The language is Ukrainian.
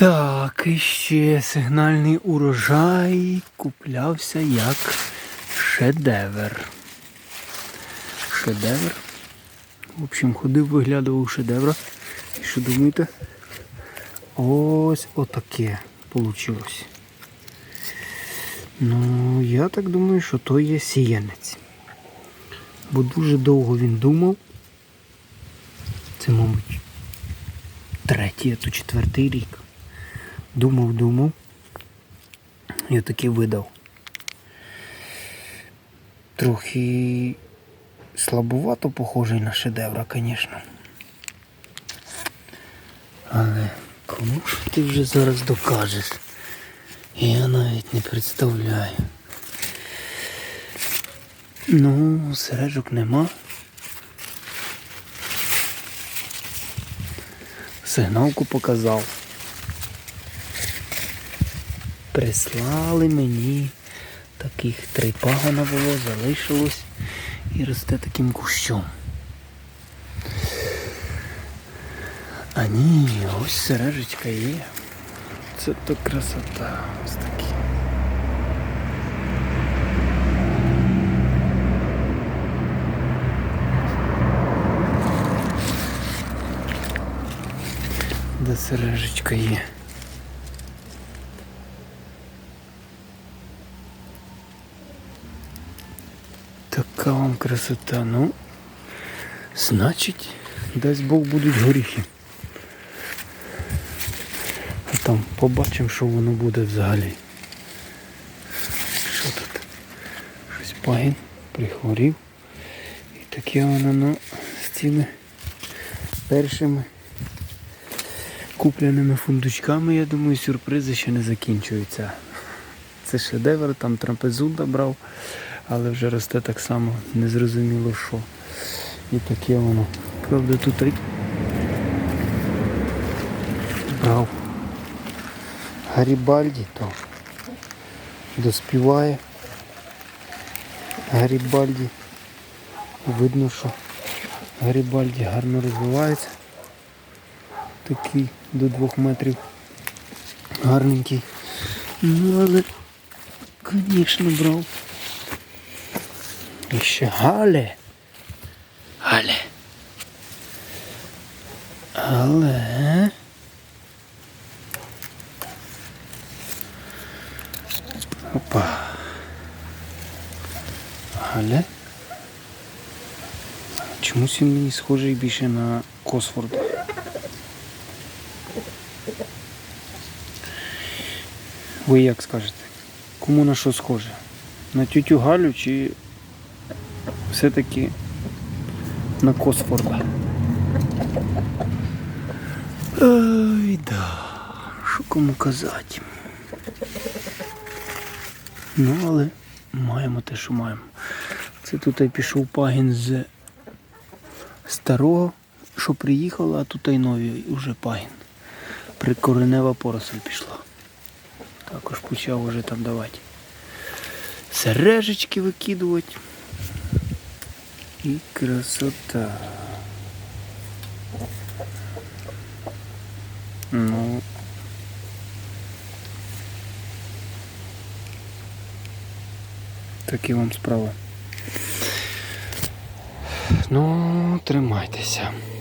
Так, і ще сигнальний урожай куплявся як шедевр. Шедевр. В общем, ходив, виглядував шедевра. І що думаєте? Ось отаке вийшло. Ну, я так думаю, що то є сіянець. Бо дуже довго він думав. Це, мабуть, третій, а то четвертий рік. Думав, думав. І таки видав. Трохи слабувато похожий на шедевра, звісно. Але кому ж ти вже зараз докажеш? Я навіть не представляю. Ну, сережок нема. Сигналку показав. Прислали мені таких три пагона було, залишилось і росте таким кущом. А ні, ось сережечка є. Це то красота. Ось такі. Де сережечка є? Така вам красота. Ну, значить, дасть Бог будуть горіхи. А там побачимо, що воно буде взагалі. Що тут? Щось пагін прихворів. І таке воно ну, з цими першими купленими фундучками, я думаю, сюрпризи ще не закінчуються. Це шедевр, там трапезунда брав, але вже росте так само, незрозуміло що. І таке воно. Правда, тут брав Гарібальді, то доспіває. Гарібальді. Видно, що Гарібальді гарно розвивається. Такий до двох метрів гарненький. Ну, але, звісно, брав. І ще Гале. Гале. Але. Опа. Гале. Чомусь він мені схожий більше на Косфорда. Ви як скажете? Кому на що схоже? На тютю Галю чи все-таки на Косфорда? Ой, да. Що кому казати? Ну, але маємо те, що маємо. Це тут і пішов пагін з старого, що приїхало, а тут і новий вже пагін. Прикоренева поросль пішла. Також почав уже там давати. Сережечки викидувати. І красота. Ну. Такі вам справи. Ну, тримайтеся.